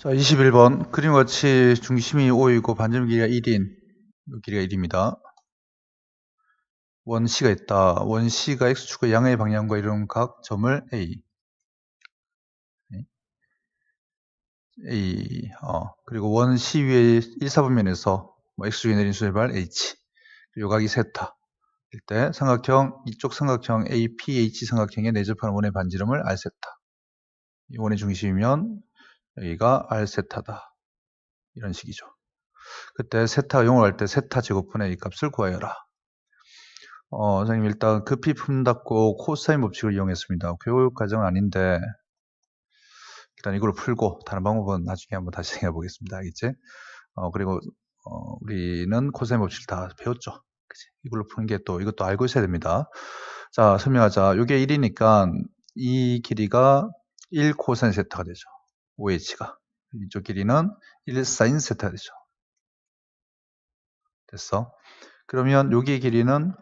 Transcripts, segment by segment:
자, 21번. 그림과 같이 중심이 5이고 반점 길이가 1인, 이 길이가 1입니다. 원 C가 있다. 원 C가 X축의 양의 방향과 이루는 각 점을 A. A, 어, 그리고 원 C 위에 1, 4분면에서 뭐 X축에 내린 수의 발 H. 그리고 각이 세타. 일 때 삼각형, 이쪽 삼각형 APH 삼각형에 내접하는 원의 반지름을 R 세타. 이 원의 중심이면 여기가 R 세타다. 이런 식이죠. 그때 세타 용을 할때 세타 제곱분의 이 값을 구하여라. 어, 선생님 일단 급히 품닫고 코사인 법칙을 이용했습니다. 교육 과정은 아닌데 일단 이걸 풀고 다른 방법은 나중에 한번 다시 생각해 보겠습니다. 알겠지? 어, 그리고 어, 우리는 코사인 법칙을 다 배웠죠. 그치? 이걸로 푸는 게 또 이것도 알고 있어야 됩니다. 자, 설명하자. 이게 1이니까 이 길이가 1 코사인 세타가 되죠. OH가. 이쪽 길이는 1 사인 세타가 되죠. 됐어. 그러면 여기의 길이는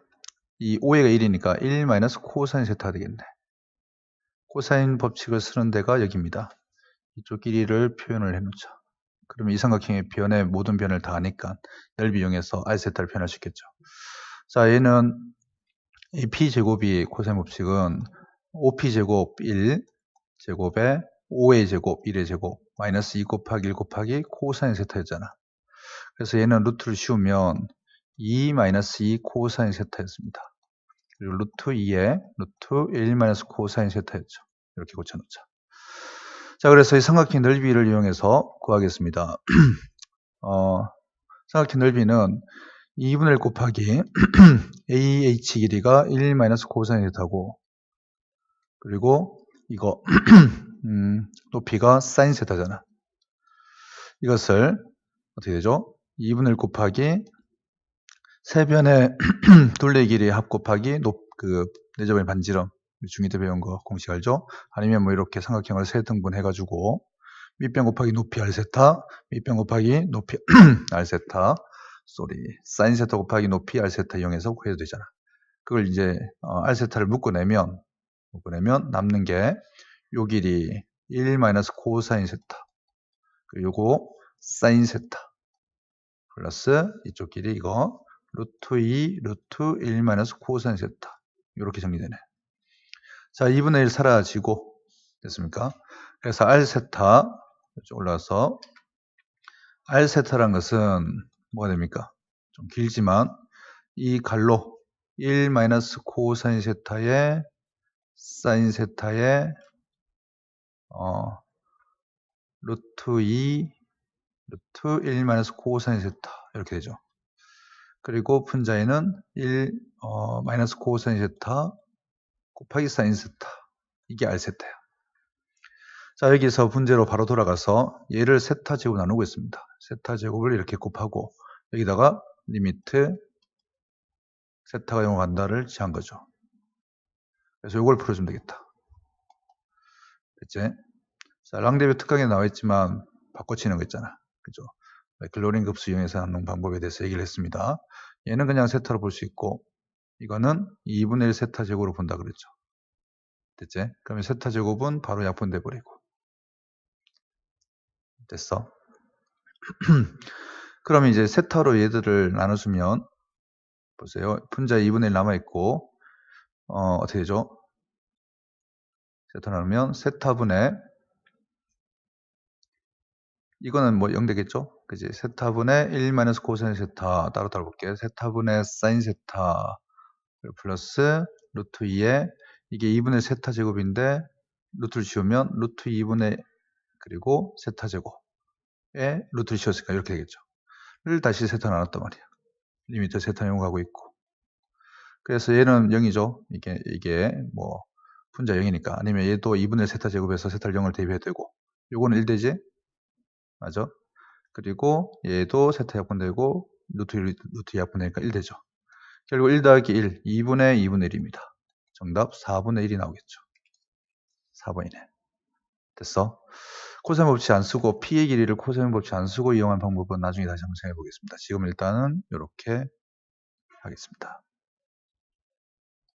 이 5회가 1이니까 1 마이너스 코사인 세타가 되겠네. 코사인 법칙을 쓰는 데가 여기입니다. 이쪽 길이를 표현을 해놓자. 그러면 이 삼각형의 변의 모든 변을 다 하니까 넓이 이용해서 r 세타를 표현할 수 있겠죠. 자, 얘는 이 p제곱이 코사인 법칙은 5p제곱 1 제곱에 5의 제곱, 1의 제곱, 마이너스 2 곱하기 1 곱하기 코사인 세타였잖아. 그래서 얘는 루트를 씌우면 2 마이너스 2 코사인 세타였습니다. 그리고 루트 2에 루트 1 마이너스 코사인 세타였죠. 이렇게 고쳐놓자. 자, 그래서 이 삼각형 넓이를 이용해서 구하겠습니다. 어, 삼각형 넓이는 2분의 1 곱하기 AH 길이가 1 마이너스 코사인 세타고 그리고 이거 음, 높이가 사인 세타잖아. 이것을 어떻게 되죠? 2분의 1 곱하기 세변의 둘레 길이 합 곱하기 높, 그, 내접의 반지름. 중위 때 배운 거 공식 알죠? 아니면 뭐 이렇게 삼각형을 세 등분 해가지고 밑변 곱하기 높이 알세타, 밑변 곱하기 높이 알세타, 쏘리, 사인 세타 곱하기 높이 알세타 이용해서 구해도 되잖아. 그걸 이제 어, 알세타를 묶어내면 묶어내면 남는 게 요 길이 1 마이너스 코사인 세타 요거 사인 세타 플러스 이쪽 길이 이거 루트 2 루트 1 마이너스 코사인 세타 이렇게 정리되네. 자 2분의 1 사라지고 됐습니까? 그래서 r 세타 올라서 r 세타란 것은 뭐가 됩니까? 좀 길지만 이 갈로 1 마이너스 코사인 세타의 사인 세타의 어, 루트 2 루트 1 마이너스 코사인 세타 이렇게 되죠. 그리고 분자에는 1 어, 마이너스 코사인 세타 곱하기 사인 세타 이게 r 세타야. 자 여기서 분제로 바로 돌아가서 얘를 세타 제곱 나누고 있습니다. 세타 제곱을 이렇게 곱하고 여기다가 리미트 세타가 0을 간다를 취한 거죠. 그래서 이걸 풀어주면 되겠다. 됐지? 자, 랑데뷰 특강에 나와 있지만 바꿔치는 거 있잖아. 그죠? 클로린 급수 이용해서 하는 방법에 대해서 얘기를 했습니다. 얘는 그냥 세타로 볼 수 있고 이거는 2분의 1 세타 제곱으로 본다 그랬죠. 됐지? 그러면 세타 제곱은 바로 약분돼 버리고 됐어? 그러면 이제 세타로 얘들을 나눠주면 보세요. 분자 2분의 1 남아있고 어, 어떻게 되죠? 세타 나누면 세타분의 이거는 뭐 0 되겠죠? 그지? 세타분의 1 마이너스 코사인 세타 따로 따로 볼게요. 세타분의 사인 세타 플러스 루트 2에 이게 2분의 세타 제곱인데 루트를 씌우면 루트 2분의 그리고 세타 제곱에 루트를 씌웠으니까 이렇게 되겠죠. 를 다시 세타 나눴단 말이야. 리미터 세타 이용하고 있고. 그래서 얘는 0이죠. 이게 이게 뭐 분자 0이니까 아니면 얘도 2분의 세타 제곱에서 세타를 0을 대입해도 되고 요거는 1 되지? 맞아? 그리고 얘도 세타 약분되고 루트 1, 루트 약분되니까 1 되죠. 결국 1 더하기 1, 2분의 2분의 1입니다. 정답 4분의 1이 나오겠죠. 4번이네. 됐어? 코사인 법칙 안 쓰고 P의 길이를 코사인 법칙 안 쓰고 이용한 방법은 나중에 다시 한번 생각해 보겠습니다. 지금 일단은 이렇게 하겠습니다.